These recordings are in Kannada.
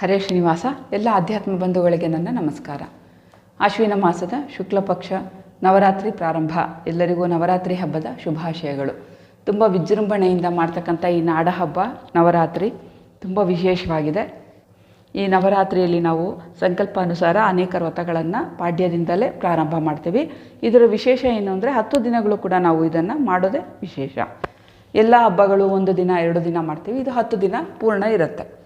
ಹರೇ ಶ್ರೀನಿವಾಸ, ಎಲ್ಲ ಆಧ್ಯಾತ್ಮ ಬಂಧುಗಳಿಗೆ ನನ್ನ ನಮಸ್ಕಾರ. ಆಶ್ವಿನ ಮಾಸದ ಶುಕ್ಲ ಪಕ್ಷ, ನವರಾತ್ರಿ ಪ್ರಾರಂಭ. ಎಲ್ಲರಿಗೂ ನವರಾತ್ರಿ ಹಬ್ಬದ ಶುಭಾಶಯಗಳು. ತುಂಬ ವಿಜೃಂಭಣೆಯಿಂದ ಮಾಡ್ತಕ್ಕಂಥ ಈ ನಾಡ ಹಬ್ಬ, ನವರಾತ್ರಿ ತುಂಬ ವಿಶೇಷವಾಗಿದೆ. ಈ ನವರಾತ್ರಿಯಲ್ಲಿ ನಾವು ಸಂಕಲ್ಪಾನುಸಾರ ಅನೇಕ ವ್ರತಗಳನ್ನು ಪಾಡ್ಯದಿಂದಲೇ ಪ್ರಾರಂಭ ಮಾಡ್ತೀವಿ. ಇದರ ವಿಶೇಷ ಏನು ಅಂದರೆ ಹತ್ತು ದಿನಗಳು ಕೂಡ ನಾವು ಇದನ್ನು ಮಾಡೋದೇ ವಿಶೇಷ. ಎಲ್ಲ ಹಬ್ಬಗಳು ಒಂದು ದಿನ, ಎರಡು ದಿನ ಮಾಡ್ತೀವಿ. ಇದು ಹತ್ತು ದಿನ ಪೂರ್ಣ ಇರುತ್ತೆ.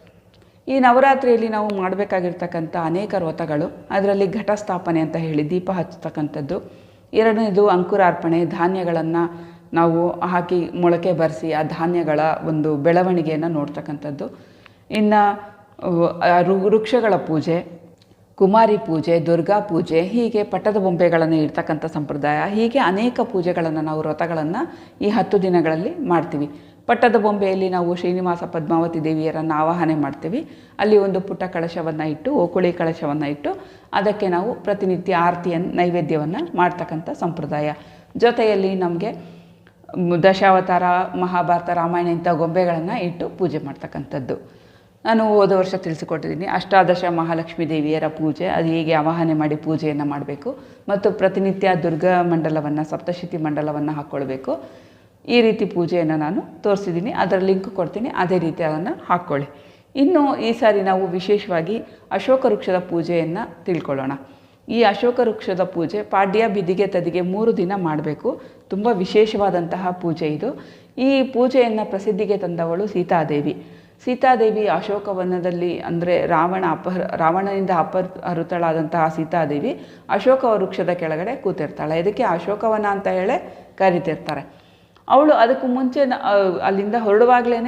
ಈ ನವರಾತ್ರಿಯಲ್ಲಿ ನಾವು ಮಾಡಬೇಕಾಗಿರ್ತಕ್ಕಂಥ ಅನೇಕ ವ್ರತಗಳು, ಅದರಲ್ಲಿ ಘಟಸ್ಥಾಪನೆ ಅಂತ ಹೇಳಿ ದೀಪ ಹಚ್ಚತಕ್ಕಂಥದ್ದು. ಎರಡನೇದು ಅಂಕುರಾರ್ಪಣೆ, ಧಾನ್ಯಗಳನ್ನು ನಾವು ಹಾಕಿ ಮೊಳಕೆ ಬರೆಸಿ ಆ ಧಾನ್ಯಗಳ ಒಂದು ಬೆಳವಣಿಗೆಯನ್ನು ನೋಡ್ತಕ್ಕಂಥದ್ದು. ಇನ್ನು ವೃಕ್ಷಗಳ ಪೂಜೆ, ಕುಮಾರಿ ಪೂಜೆ, ದುರ್ಗಾ ಪೂಜೆ, ಹೀಗೆ ಪಟ್ಟದ ಬೊಂಬೆಗಳನ್ನು ಇಡ್ತಕ್ಕಂಥ ಸಂಪ್ರದಾಯ, ಹೀಗೆ ಅನೇಕ ಪೂಜೆಗಳನ್ನು ನಾವು ವ್ರತಗಳನ್ನು ಈ ಹತ್ತು ದಿನಗಳಲ್ಲಿ ಮಾಡ್ತೀವಿ. ಪಟ್ಟದ ಬೊಂಬೆಯಲ್ಲಿ ನಾವು ಶ್ರೀನಿವಾಸ ಪದ್ಮಾವತಿ ದೇವಿಯರನ್ನು ಆವಾಹನೆ ಮಾಡ್ತೀವಿ. ಅಲ್ಲಿ ಒಂದು ಪುಟ್ಟ ಕಳಶವನ್ನು ಇಟ್ಟು, ಓಕುಳಿ ಕಳಶವನ್ನು ಇಟ್ಟು, ಅದಕ್ಕೆ ನಾವು ಪ್ರತಿನಿತ್ಯ ಆರತಿಯನ್ನು ನೈವೇದ್ಯವನ್ನು ಮಾಡ್ತಕ್ಕಂಥ ಸಂಪ್ರದಾಯ. ಜೊತೆಯಲ್ಲಿ ನಮಗೆ ದಶಾವತಾರ, ಮಹಾಭಾರತ, ರಾಮಾಯಣ ಇಂಥ ಗೊಂಬೆಗಳನ್ನು ಇಟ್ಟು ಪೂಜೆ ಮಾಡ್ತಕ್ಕಂಥದ್ದು. ನಾನು ಹೋದ ವರ್ಷ ತಿಳಿಸಿಕೊಟ್ಟಿದ್ದೀನಿ, ಅಷ್ಟಾದಶ ಮಹಾಲಕ್ಷ್ಮೀ ದೇವಿಯರ ಪೂಜೆ, ಅದು ಹೇಗೆ ಆವಾಹನೆ ಮಾಡಿ ಪೂಜೆಯನ್ನು ಮಾಡಬೇಕು. ಮತ್ತು ಪ್ರತಿನಿತ್ಯ ದುರ್ಗಾ ಮಂಡಲವನ್ನು, ಸಪ್ತಶತಿ ಮಂಡಲವನ್ನು ಹಾಕ್ಕೊಳ್ಬೇಕು. ಈ ರೀತಿ ಪೂಜೆಯನ್ನು ನಾನು ತೋರಿಸಿದ್ದೀನಿ. ಅದರ ಲಿಂಕ್ ಕೊಡ್ತೀನಿ. ಅದೇ ರೀತಿ ಅದನ್ನು ಹಾಕ್ಕೊಳ್ಳಿ ಇನ್ನು ಈ ಸಾರಿ ನಾವು ವಿಶೇಷವಾಗಿ ಅಶೋಕ ವೃಕ್ಷದ ಪೂಜೆಯನ್ನು ತಿಳ್ಕೊಳ್ಳೋಣ. ಈ ಅಶೋಕ ವೃಕ್ಷದ ಪೂಜೆ ಪಾಡ್ಯ ಬಿದಿಗೆ ತದಿಗೆ ಮೂರು ದಿನ ಮಾಡಬೇಕು. ತುಂಬ ವಿಶೇಷವಾದಂತಹ ಪೂಜೆ ಇದು. ಈ ಪೂಜೆಯನ್ನು ಪ್ರಸಿದ್ಧಿಗೆ ತಂದವಳು ಸೀತಾದೇವಿ. ಸೀತಾದೇವಿ ಅಶೋಕವನದಲ್ಲಿ ಅಂದರೆ ರಾವಣ ಅಪಹರ, ರಾವಣನಿಂದ ಅಪಹೃತಳಾದಂತಹ ಸೀತಾದೇವಿ ಅಶೋಕ ವೃಕ್ಷದ ಕೆಳಗಡೆ ಕೂತಿರ್ತಾಳೆ. ಇದಕ್ಕೆ ಅಶೋಕವನ ಅಂತ ಹೇಳೇ ಕರಿತಿರ್ತಾರೆ. ಅವಳು ಅದಕ್ಕೂ ಮುಂಚೆ ಅಲ್ಲಿಂದ ಹೊರಡುವಾಗಲೇ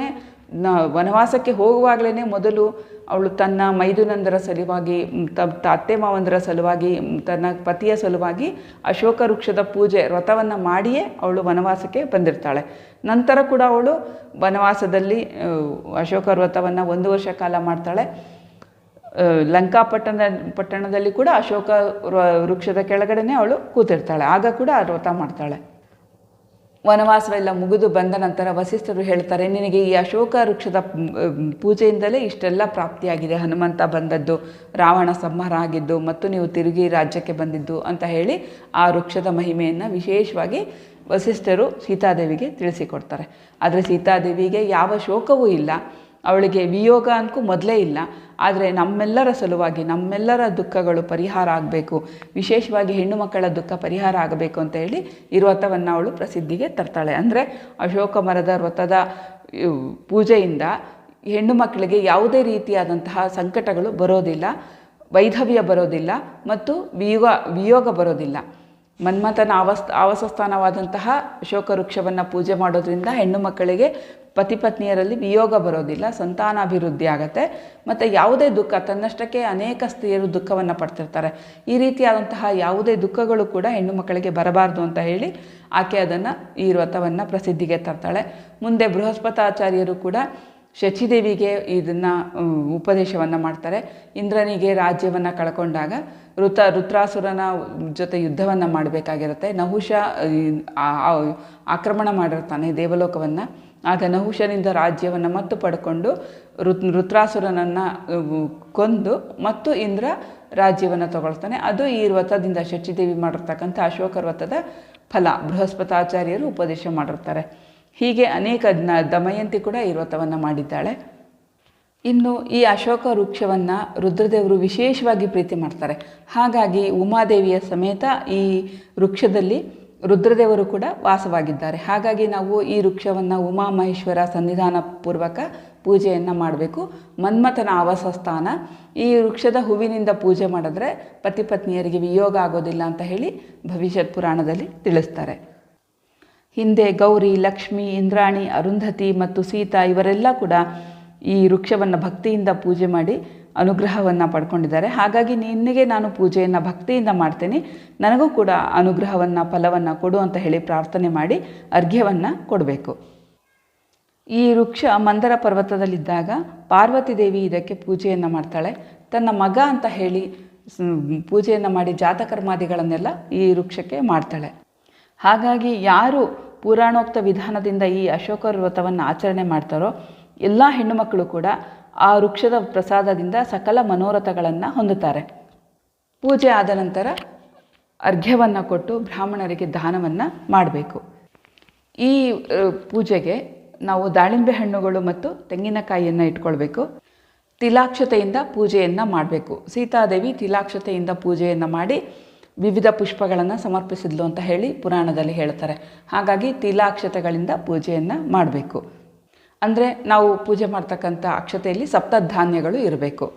ನ, ವನವಾಸಕ್ಕೆ ಹೋಗುವಾಗಲೇ ಮೊದಲು ಅವಳು ತನ್ನ ಮೈದುನಂದರ ಸಲುವಾಗಿ ತ ಅತ್ತೆ ಮಾವಂದರ ಸಲುವಾಗಿ ತನ್ನ ಪತಿಯ ಸಲುವಾಗಿ ಅಶೋಕ ವೃಕ್ಷದ ಪೂಜೆ, ವ್ರತವನ್ನು ಮಾಡಿಯೇ ಅವಳು ವನವಾಸಕ್ಕೆ ಬಂದಿರ್ತಾಳೆ. ನಂತರ ಕೂಡ ಅವಳು ವನವಾಸದಲ್ಲಿ ಅಶೋಕ ವ್ರತವನ್ನು ಒಂದು ವರ್ಷ ಕಾಲ ಮಾಡ್ತಾಳೆ. ಲಂಕಾಪಟ್ಟಣ, ಪಟ್ಟಣದಲ್ಲಿ ಕೂಡ ಅಶೋಕ ವೃಕ್ಷದ ಕೆಳಗಡೆನೇ ಅವಳು ಕೂತಿರ್ತಾಳೆ. ಆಗ ಕೂಡ ವ್ರತ ಮಾಡ್ತಾಳೆ. ವನವಾಸವೆಲ್ಲ ಮುಗಿದು ಬಂದ ನಂತರ ವಸಿಷ್ಠರು ಹೇಳ್ತಾರೆ, ನಿನಗೆ ಈ ಅಶೋಕ ವೃಕ್ಷದ ಪೂಜೆಯಿಂದಲೇ ಇಷ್ಟೆಲ್ಲ ಪ್ರಾಪ್ತಿಯಾಗಿದೆ. ಹನುಮಂತ ಬಂದದ್ದು ರಾವಣ ಸಂಹಾರ ಆಗಿದ್ದು ಮತ್ತು ನೀವು ತಿರುಗಿ ರಾಜ್ಯಕ್ಕೆ ಬಂದಿದ್ದು ಅಂತ ಹೇಳಿ ಆ ವೃಕ್ಷದ ಮಹಿಮೆಯನ್ನು ವಿಶೇಷವಾಗಿ ವಸಿಷ್ಠರು ಸೀತಾದೇವಿಗೆ ತಿಳಿಸಿಕೊಡ್ತಾರೆ. ಆದರೆ ಸೀತಾದೇವಿಗೆ ಯಾವ ಶೋಕವೂ ಇಲ್ಲ. ಅವಳಿಗೆ ವಿಯೋಗ ಅಂತೂ ಮೊದಲೇ ಇಲ್ಲ. ಆದರೆ ನಮ್ಮೆಲ್ಲರ ಸಲುವಾಗಿ ನಮ್ಮೆಲ್ಲರ ದುಃಖಗಳು ಪರಿಹಾರ ಆಗಬೇಕು. ವಿಶೇಷವಾಗಿ ಹೆಣ್ಣು ಮಕ್ಕಳ ದುಃಖ ಪರಿಹಾರ ಆಗಬೇಕು ಅಂತ ಹೇಳಿ ಈ ವ್ರತವನ್ನು ಅವಳು ಪ್ರಸಿದ್ಧಿಗೆ ತರ್ತಾಳೆ. ಅಂದರೆ ಅಶೋಕ ಮರದ ವ್ರತದ ಪೂಜೆಯಿಂದ ಹೆಣ್ಣು ಮಕ್ಕಳಿಗೆ ಯಾವುದೇ ರೀತಿಯಾದಂತಹ ಸಂಕಟಗಳು ಬರೋದಿಲ್ಲ, ವೈಧವ್ಯ ಬರೋದಿಲ್ಲ ಮತ್ತು ವಿಯೋಗ ವಿಯೋಗ ಬರೋದಿಲ್ಲ. ಮನ್ಮಥನ ಆವಸ್ ಆವಾಸಸ್ಥಾನವಾದಂತಹ ಅಶೋಕ ವೃಕ್ಷವನ್ನು ಪೂಜೆ ಮಾಡೋದ್ರಿಂದ ಹೆಣ್ಣು ಮಕ್ಕಳಿಗೆ ಪತಿ ಪತ್ನಿಯರಲ್ಲಿ ವಿಯೋಗ ಬರೋದಿಲ್ಲ, ಸಂತಾನಾಭಿವೃದ್ಧಿ ಆಗುತ್ತೆ. ಮತ್ತು ಯಾವುದೇ ದುಃಖ, ತನ್ನಷ್ಟಕ್ಕೆ ಅನೇಕ ಸ್ತ್ರೀಯರು ದುಃಖವನ್ನು ಪಡ್ತಿರ್ತಾರೆ. ಈ ರೀತಿಯಾದಂತಹ ಯಾವುದೇ ದುಃಖಗಳು ಕೂಡ ಹೆಣ್ಣು ಮಕ್ಕಳಿಗೆ ಬರಬಾರ್ದು ಅಂತ ಹೇಳಿ ಆಕೆ ಅದನ್ನು ಈ ವ್ರತವನ್ನು ಪ್ರಸಿದ್ಧಿಗೆ ತರ್ತಾಳೆ. ಮುಂದೆ ಬೃಹಸ್ಪತಾಚಾರ್ಯರು ಕೂಡ ಶಚಿದೇವಿಗೆ ಇದನ್ನು ಉಪದೇಶವನ್ನು ಮಾಡ್ತಾರೆ. ಇಂದ್ರನಿಗೆ ರಾಜ್ಯವನ್ನು ಕಳ್ಕೊಂಡಾಗ ಋತ, ರುದ್ರಾಸುರನ ಜೊತೆ ಯುದ್ಧವನ್ನು ಮಾಡಬೇಕಾಗಿರುತ್ತೆ. ನಹುಷ ಆಕ್ರಮಣ ಮಾಡಿರ್ತಾನೆ ದೇವಲೋಕವನ್ನು. ಆಗ ನಹುಷನಿಂದ ರಾಜ್ಯವನ್ನು ಮತ್ತು ಪಡ್ಕೊಂಡು ಋತ್, ರುದ್ರಾಸುರನನ್ನು ಕೊಂದು ಮತ್ತು ಇಂದ್ರ ರಾಜ್ಯವನ್ನು ತಗೊಳ್ತಾನೆ. ಅದು ಈ ವ್ರತದಿಂದ ಶಚಿದೇವಿ ಮಾಡಿರ್ತಕ್ಕಂಥ ಅಶೋಕ ವ್ರತದ ಫಲ. ಬೃಹಸ್ಪತಾಚಾರ್ಯರು ಉಪದೇಶ ಮಾಡಿರ್ತಾರೆ. ಹೀಗೆ ಅನೇಕ ದಮಯಂತಿ ಕೂಡ ಈ ವ್ರತವನ್ನು ಮಾಡಿದ್ದಾಳೆ. ಇನ್ನು ಈ ಅಶೋಕ ವೃಕ್ಷವನ್ನು ರುದ್ರದೇವರು ವಿಶೇಷವಾಗಿ ಪ್ರೀತಿ ಮಾಡ್ತಾರೆ. ಹಾಗಾಗಿ ಉಮಾದೇವಿಯ ಸಮೇತ ಈ ವೃಕ್ಷದಲ್ಲಿ ರುದ್ರದೇವರು ಕೂಡ ವಾಸವಾಗಿದ್ದಾರೆ. ಹಾಗಾಗಿ ನಾವು ಈ ವೃಕ್ಷವನ್ನು ಉಮಾ ಮಹೇಶ್ವರ ಸನ್ನಿಧಾನ ಪೂರ್ವಕ ಪೂಜೆಯನ್ನು ಮಾಡಬೇಕು. ಮನ್ಮಥನ ಆವಾಸ ಸ್ಥಾನ. ಈ ವೃಕ್ಷದ ಹೂವಿನಿಂದ ಪೂಜೆ ಮಾಡಿದ್ರೆ ಪತಿ ಪತ್ನಿಯರಿಗೆ ವಿಯೋಗ ಆಗೋದಿಲ್ಲ ಅಂತ ಹೇಳಿ ಭವಿಷ್ಯತ್ ಪುರಾಣದಲ್ಲಿ ತಿಳಿಸ್ತಾರೆ. ಹಿಂದೆ ಗೌರಿ, ಲಕ್ಷ್ಮಿ, ಇಂದ್ರಾಣಿ, ಅರುಂಧತಿ ಮತ್ತು ಸೀತಾ ಇವರೆಲ್ಲ ಕೂಡ ಈ ವೃಕ್ಷವನ್ನು ಭಕ್ತಿಯಿಂದ ಪೂಜೆ ಮಾಡಿ ಅನುಗ್ರಹವನ್ನು ಪಡ್ಕೊಂಡಿದ್ದಾರೆ. ಹಾಗಾಗಿ ನಿನ್ನೆಗೆ ನಾನು ಪೂಜೆಯನ್ನು ಭಕ್ತಿಯಿಂದ ಮಾಡ್ತೇನೆ. ನನಗೂ ಕೂಡ ಅನುಗ್ರಹವನ್ನು, ಫಲವನ್ನು ಕೊಡು ಅಂತ ಹೇಳಿ ಪ್ರಾರ್ಥನೆ ಮಾಡಿ ಅರ್ಘ್ಯವನ್ನು ಕೊಡಬೇಕು. ಈ ವೃಕ್ಷ ಮಂದರ ಪರ್ವತದಲ್ಲಿದ್ದಾಗ ಪಾರ್ವತಿ ದೇವಿ ಇದಕ್ಕೆ ಪೂಜೆಯನ್ನು ಮಾಡ್ತಾಳೆ. ತನ್ನ ಮಗ ಅಂತ ಹೇಳಿ ಪೂಜೆಯನ್ನು ಮಾಡಿ ಜಾತಕರ್ಮಾದಿಗಳನ್ನೆಲ್ಲ ಈ ವೃಕ್ಷಕ್ಕೆ ಮಾಡ್ತಾಳೆ. ಹಾಗಾಗಿ ಯಾರು ಪುರಾಣೋಕ್ತ ವಿಧಾನದಿಂದ ಈ ಅಶೋಕ ವ್ರತವನ್ನು ಆಚರಣೆ ಮಾಡ್ತಾರೋ, ಎಲ್ಲ ಹೆಣ್ಣುಮಕ್ಕಳು ಕೂಡ ಆ ವೃಕ್ಷದ ಪ್ರಸಾದದಿಂದ ಸಕಲ ಮನೋರಥಗಳನ್ನು ಹೊಂದುತ್ತಾರೆ. ಪೂಜೆ ಆದ ನಂತರ ಅರ್ಘ್ಯವನ್ನು ಕೊಟ್ಟು ಬ್ರಾಹ್ಮಣರಿಗೆ ದಾನವನ್ನು ಮಾಡಬೇಕು. ಈ ಪೂಜೆಗೆ ನಾವು ದಾಳಿಂಬೆ ಹಣ್ಣುಗಳು ಮತ್ತು ತೆಂಗಿನಕಾಯಿಯನ್ನು ಇಟ್ಕೊಳ್ಬೇಕು. ತಿಲಾಕ್ಷತೆಯಿಂದ ಪೂಜೆಯನ್ನು ಮಾಡಬೇಕು. ಸೀತಾದೇವಿ ತಿಲಾಕ್ಷತೆಯಿಂದ ಪೂಜೆಯನ್ನು ಮಾಡಿ ವಿವಿಧ ಪುಷ್ಪಗಳನ್ನು ಸಮರ್ಪಿಸಿದ್ಲು ಅಂತ ಹೇಳಿ ಪುರಾಣದಲ್ಲಿ ಹೇಳ್ತಾರೆ. ಹಾಗಾಗಿ ತಿಲಾಕ್ಷತೆಗಳಿಂದ ಪೂಜೆಯನ್ನು ಮಾಡಬೇಕು. ಅಂದರೆ ನಾವು ಪೂಜೆ ಮಾಡ್ತಕ್ಕಂಥ ಅಕ್ಷತೆಯಲ್ಲಿ ಸಪ್ತಧಾನ್ಯಗಳು ಇರಬೇಕು.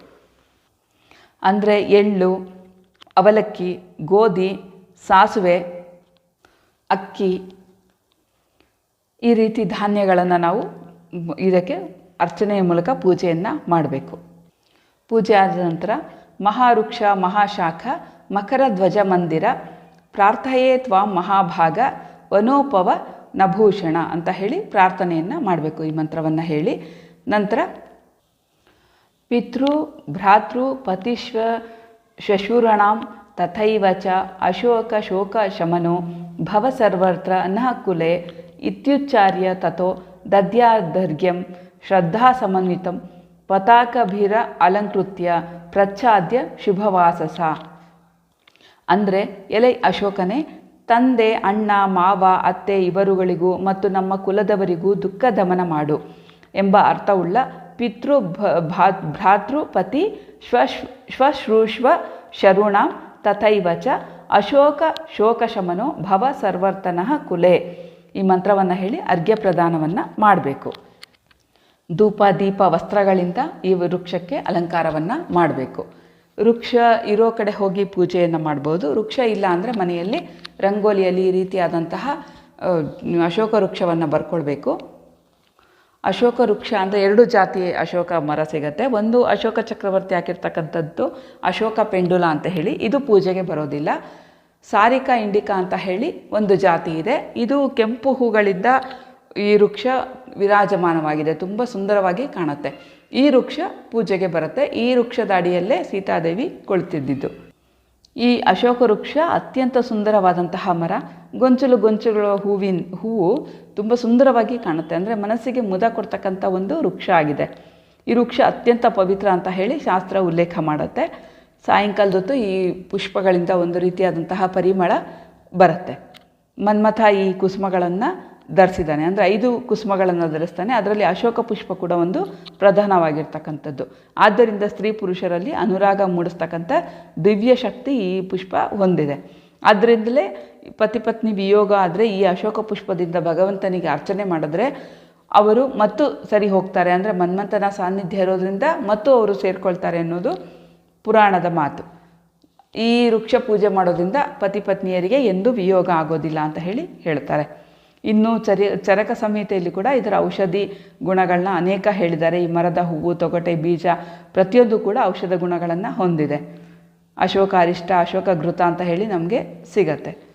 ಅಂದರೆ ಎಳ್ಳು, ಅವಲಕ್ಕಿ, ಗೋಧಿ, ಸಾಸುವೆ, ಅಕ್ಕಿ, ಈ ರೀತಿ ಧಾನ್ಯಗಳನ್ನು ನಾವು ಇದಕ್ಕೆ ಅರ್ಚನೆಯ ಮೂಲಕ ಪೂಜೆಯನ್ನು ಮಾಡಬೇಕು. ಪೂಜೆ ಆದ ನಂತರ ಮಹಾವೃಕ್ಷ, ಮಹಾಶಾಖ ಮಕರ ಧ್ವಜ ಮಂದಿರ, ಪ್ರಾರ್ಥಯೇ ತ್ವಾ ಮಹಾಭಾಗ, ವನೋಪವ ನಭೂಷಣ ಅಂತ ಹೇಳಿ ಪ್ರಾರ್ಥನೆಯನ್ನು ಮಾಡಬೇಕು ಈ ಮಂತ್ರವನ್ನು ಹೇಳಿ. ನಂತರ ಪಿತೃ ಭ್ರಾತೃ ಪತಿಶ್ವ ಶಶೂರಣಾಂ ತಥೈವ ಚ ಅಶೋಕ ಶೋಕ ಶಮನೋ ಭವ ಸರ್ವತ್ರ ನಃ ಕುಲೆ ಇತ್ಯುಚ್ಚಾರ್ಯ ತಥೋ ದದ್ಯಾದರ್ಘ್ಯಂ ಶ್ರದ್ಧಾ ಸಮನ್ವಿತಂ ಪತಾಕಭೀರ ಅಲಂಕೃತ್ಯ ಪ್ರಚ್ಛಾದ್ಯ ಶುಭವಾಸಸ. ಅಂದರೆ ಎಲೆ ಅಶೋಕನೇ, ತಂದೆ, ಅಣ್ಣ, ಮಾವ, ಅತ್ತೆ ಇವರುಗಳಿಗೂ ಮತ್ತು ನಮ್ಮ ಕುಲದವರಿಗೂ ದುಃಖ ದಮನ ಮಾಡು ಎಂಬ ಅರ್ಥವುಳ್ಳ ಪಿತೃ ಭ- ಭಾ- ಭ್ರಾತೃ ಪತಿ ಶ್ವಶ್ ಶ್ವಶ್ರೂಷ್ವ ಶರುಣ ತಥೈವಚ ಅಶೋಕ ಶೋಕಶಮನೋ ಭವ ಸರ್ವರ್ತನಃ ಕುಲೆ. ಈ ಮಂತ್ರವನ್ನು ಹೇಳಿ ಅರ್ಘ್ಯ ಪ್ರದಾನವನ್ನು ಮಾಡಬೇಕು. ಧೂಪ, ದೀಪ, ವಸ್ತ್ರಗಳಿಂದ ಈ ವೃಕ್ಷಕ್ಕೆ ಅಲಂಕಾರವನ್ನು ಮಾಡಬೇಕು. ವೃಕ್ಷ ಇರೋ ಕಡೆ ಹೋಗಿ ಪೂಜೆಯನ್ನು ಮಾಡ್ಬೋದು. ವೃಕ್ಷ ಇಲ್ಲ ಅಂದರೆ ಮನೆಯಲ್ಲಿ ರಂಗೋಲಿಯಲ್ಲಿ ಈ ರೀತಿಯಾದಂತಹ ಅಶೋಕ ವೃಕ್ಷವನ್ನು ಬರ್ಕೊಳ್ಬೇಕು. ಅಶೋಕ ವೃಕ್ಷ ಅಂದರೆ ಎರಡು ಜಾತಿ ಅಶೋಕ ಮರ ಸಿಗುತ್ತೆ. ಒಂದು ಅಶೋಕ ಚಕ್ರವರ್ತಿ ಹಾಕಿರ್ತಕ್ಕಂಥದ್ದು ಅಶೋಕ ಪೆಂಡುಲ ಅಂತ ಹೇಳಿ. ಇದು ಪೂಜೆಗೆ ಬರೋದಿಲ್ಲ. ಸಾರಿಕಾ ಇಂಡಿಕಾ ಅಂತ ಹೇಳಿ ಒಂದು ಜಾತಿ ಇದೆ. ಇದು ಕೆಂಪು ಹೂಗಳಿಂದ ಈ ವೃಕ್ಷ ವಿರಾಜಮಾನವಾಗಿದೆ. ತುಂಬ ಸುಂದರವಾಗಿ ಕಾಣುತ್ತೆ. ಈ ವೃಕ್ಷ ಪೂಜೆಗೆ ಬರುತ್ತೆ. ಈ ವೃಕ್ಷದ ಅಡಿಯಲ್ಲೇ ಸೀತಾದೇವಿ ಕುಳಿತಿದ್ದಿದ್ದು. ಈ ಅಶೋಕ ವೃಕ್ಷ ಅತ್ಯಂತ ಸುಂದರವಾದಂತಹ ಮರ. ಗೊಂಚಲು ಗೊಂಚಲು ಹೂವಿನ ಹೂವು ತುಂಬ ಸುಂದರವಾಗಿ ಕಾಣುತ್ತೆ. ಅಂದರೆ ಮನಸ್ಸಿಗೆ ಮುದ ಕೊಡ್ತಕ್ಕಂಥ ಒಂದು ವೃಕ್ಷ ಆಗಿದೆ. ಈ ವೃಕ್ಷ ಅತ್ಯಂತ ಪವಿತ್ರ ಅಂತ ಹೇಳಿ ಶಾಸ್ತ್ರ ಉಲ್ಲೇಖ ಮಾಡುತ್ತೆ. ಸಾಯಂಕಾಲದೊತ್ತು ಈ ಪುಷ್ಪಗಳಿಂದ ಒಂದು ರೀತಿಯಾದಂತಹ ಪರಿಮಳ ಬರುತ್ತೆ. ಮನ್ಮಥ ಈ ಕುಸುಮಗಳನ್ನು ಧರಿಸಿದ್ದಾನೆ. ಅಂದರೆ ಐದು ಕುಸುಮಗಳನ್ನು ಧರಿಸ್ತಾನೆ. ಅದರಲ್ಲಿ ಅಶೋಕ ಪುಷ್ಪ ಕೂಡ ಒಂದು ಪ್ರಧಾನವಾಗಿರ್ತಕ್ಕಂಥದ್ದು. ಆದ್ದರಿಂದ ಸ್ತ್ರೀ ಪುರುಷರಲ್ಲಿ ಅನುರಾಗ ಮೂಡಿಸ್ತಕ್ಕಂಥ ದಿವ್ಯ ಶಕ್ತಿ ಈ ಪುಷ್ಪ ಹೊಂದಿದೆ. ಆದ್ದರಿಂದಲೇ ಪತಿ ಪತ್ನಿ ವಿಯೋಗ ಆದರೆ ಈ ಅಶೋಕ ಪುಷ್ಪದಿಂದ ಭಗವಂತನಿಗೆ ಅರ್ಚನೆ ಮಾಡಿದ್ರೆ ಅವರು ಮತ್ತು ಸರಿ ಹೋಗ್ತಾರೆ. ಅಂದರೆ ಮನ್ಮಂತನ ಸಾನ್ನಿಧ್ಯ ಇರೋದ್ರಿಂದ ಮತ್ತು ಅವರು ಸೇರಿಕೊಳ್ತಾರೆ ಅನ್ನೋದು ಪುರಾಣದ ಮಾತು. ಈ ವೃಕ್ಷ ಪೂಜೆ ಮಾಡೋದ್ರಿಂದ ಪತಿ ಪತ್ನಿಯರಿಗೆ ಎಂದೂ ವಿಯೋಗ ಆಗೋದಿಲ್ಲ ಅಂತ ಹೇಳಿ ಹೇಳ್ತಾರೆ. ಇನ್ನು ಚರಿ, ಚರಕ ಸಂಹಿತೆಯಲ್ಲಿ ಕೂಡ ಇದರ ಔಷಧಿ ಗುಣಗಳನ್ನ ಅನೇಕ ಹೇಳಿದ್ದಾರೆ. ಈ ಮರದ ಹೂವು, ತೊಗಟೆ, ಬೀಜ, ಪ್ರತಿಯೊಂದು ಕೂಡ ಔಷಧ ಗುಣಗಳನ್ನು ಹೊಂದಿದೆ. ಅಶೋಕ ಅರಿಷ್ಟ ಅಶೋಕ ಘೃತ ಅಂತ ಹೇಳಿ ನಮಗೆ ಸಿಗತ್ತೆ.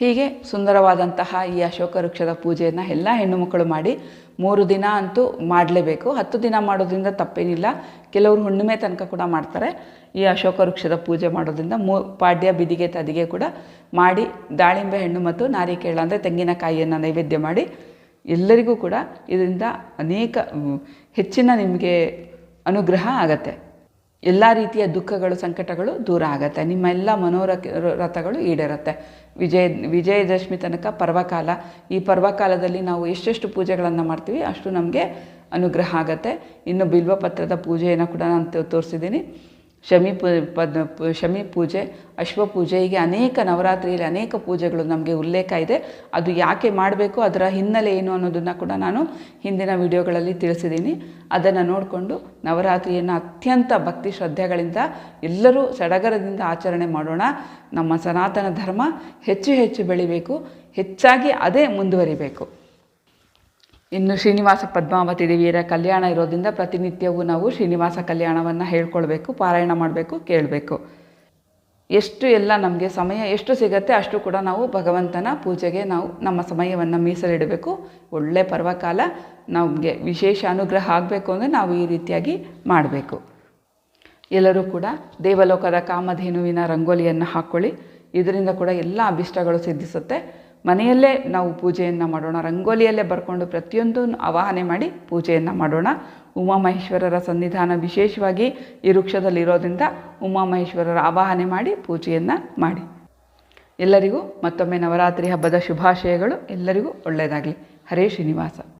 ಹೀಗೆ ಸುಂದರವಾದಂತಹ ಈ ಅಶೋಕ ವೃಕ್ಷದ ಪೂಜೆಯನ್ನು ಎಲ್ಲ ಹೆಣ್ಣು ಮಕ್ಕಳು ಮಾಡಿ ಮೂರು ದಿನ ಅಂತೂ ಮಾಡಲೇಬೇಕು. ಹತ್ತು ದಿನ ಮಾಡೋದ್ರಿಂದ ತಪ್ಪೇನಿಲ್ಲ. ಕೆಲವರು ಹುಣ್ಣಿಮೆ ತನಕ ಕೂಡ ಮಾಡ್ತಾರೆ. ಈ ಅಶೋಕ ವೃಕ್ಷದ ಪೂಜೆ ಮಾಡೋದ್ರಿಂದ ಮೂ, ಪಾಡ್ಯ, ಬಿದಿಗೆ, ತದಿಗೆ ಕೂಡ ಮಾಡಿ ದಾಳಿಂಬೆ ಹಣ್ಣು ಮತ್ತು ನಾರಿಕೇಳ ಅಂದರೆ ತೆಂಗಿನಕಾಯಿಯನ್ನು ನೈವೇದ್ಯ ಮಾಡಿ ಎಲ್ಲರಿಗೂ ಕೂಡ ಇದರಿಂದ ಅನೇಕ ಹೆಚ್ಚಿನ ನಿಮಗೆ ಅನುಗ್ರಹ ಆಗತ್ತೆ. ಎಲ್ಲ ರೀತಿಯ ದುಃಖಗಳು, ಸಂಕಟಗಳು ದೂರ ಆಗತ್ತೆ. ನಿಮ್ಮ ಎಲ್ಲ ಮನೋರಥ ರಥಗಳು ಈಡೇರುತ್ತೆ. ವಿಜಯ, ವಿಜಯದಶಮಿ ತನಕ ಪರ್ವಕಾಲ. ಈ ಪರ್ವಕಾಲದಲ್ಲಿ ನಾವು ಎಷ್ಟೆಷ್ಟು ಪೂಜೆಗಳನ್ನು ಮಾಡ್ತೀವಿ ಅಷ್ಟು ನಮಗೆ ಅನುಗ್ರಹ ಆಗತ್ತೆ. ಇನ್ನು ಬಿಲ್ವಪತ್ರದ ಪೂಜೆಯನ್ನು ಕೂಡ ನಾನು ತೋರಿಸಿದ್ದೀನಿ ಶಮಿ ಪೂ ಪದ್ ಶಮಿ ಪೂಜೆ, ಅಶ್ವ ಪೂಜೆ, ಹೀಗೆ ಅನೇಕ ನವರಾತ್ರಿಯಲ್ಲಿ ಅನೇಕ ಪೂಜೆಗಳು ನಮಗೆ ಉಲ್ಲೇಖ ಇದೆ. ಅದು ಯಾಕೆ ಮಾಡಬೇಕು, ಅದರ ಹಿನ್ನೆಲೆ ಏನು ಅನ್ನೋದನ್ನು ಕೂಡ ನಾನು ಹಿಂದಿನ ವಿಡಿಯೋಗಳಲ್ಲಿ ತಿಳಿಸಿದ್ದೀನಿ. ಅದನ್ನು ನೋಡಿಕೊಂಡು ನವರಾತ್ರಿಯನ್ನು ಅತ್ಯಂತ ಭಕ್ತಿ ಶ್ರದ್ಧೆಗಳಿಂದ ಎಲ್ಲರೂ ಸಡಗರದಿಂದ ಆಚರಣೆ ಮಾಡೋಣ. ನಮ್ಮ ಸನಾತನ ಧರ್ಮ ಹೆಚ್ಚು ಹೆಚ್ಚು ಬೆಳಿಬೇಕು, ಹೆಚ್ಚಾಗಿ ಅದೇ ಮುಂದುವರಿಬೇಕು. ಇನ್ನು ಶ್ರೀನಿವಾಸ ಪದ್ಮಾವತಿ ದೇವಿಯರ ಕಲ್ಯಾಣ ಇರೋದ್ರಿಂದ ಪ್ರತಿನಿತ್ಯವೂ ನಾವು ಶ್ರೀನಿವಾಸ ಕಲ್ಯಾಣವನ್ನು ಹೇಳ್ಕೊಳ್ಬೇಕು, ಪಾರಾಯಣ ಮಾಡಬೇಕು, ಕೇಳಬೇಕು. ಎಷ್ಟು ಎಲ್ಲ ನಮಗೆ ಸಮಯ ಎಷ್ಟು ಸಿಗತ್ತೆ ಅಷ್ಟು ಕೂಡ ನಾವು ಭಗವಂತನ ಪೂಜೆಗೆ ನಾವು ನಮ್ಮ ಸಮಯವನ್ನು ಮೀಸಲಿಡಬೇಕು. ಒಳ್ಳೆ ಪರ್ವಕಾಲ, ನಮಗೆ ವಿಶೇಷ ಅನುಗ್ರಹ ಆಗಬೇಕು ಅಂದರೆ ನಾವು ಈ ರೀತಿಯಾಗಿ ಮಾಡಬೇಕು. ಎಲ್ಲರೂ ಕೂಡ ದೇವಲೋಕದ ಕಾಮಧೇನುವಿನ ರಂಗೋಲಿಯನ್ನು ಹಾಕ್ಕೊಳ್ಳಿ ಇದರಿಂದ ಕೂಡ ಎಲ್ಲ ಅಭಿಷ್ಟಗಳು ಸಿದ್ಧಿಸುತ್ತೆ. ಮನೆಯಲ್ಲೇ ನಾವು ಪೂಜೆಯನ್ನು ಮಾಡೋಣ. ರಂಗೋಲಿಯಲ್ಲೇ ಬರ್ಕೊಂಡು ಪ್ರತಿಯೊಂದು ಆವಾಹನೆ ಮಾಡಿ ಪೂಜೆಯನ್ನು ಮಾಡೋಣ. ಉಮಾಮಹೇಶ್ವರರ ಸನ್ನಿಧಾನ ವಿಶೇಷವಾಗಿ ಈ ವೃಕ್ಷದಲ್ಲಿರೋದ್ರಿಂದ ಉಮಾಮಹೇಶ್ವರರ ಆವಾಹನೆ ಮಾಡಿ ಪೂಜೆಯನ್ನು ಮಾಡಿ. ಎಲ್ಲರಿಗೂ ಮತ್ತೊಮ್ಮೆ ನವರಾತ್ರಿ ಹಬ್ಬದ ಶುಭಾಶಯಗಳು. ಎಲ್ಲರಿಗೂ ಒಳ್ಳೆಯದಾಗಲಿ. ಹರೇ ಶ್ರೀನಿವಾಸ.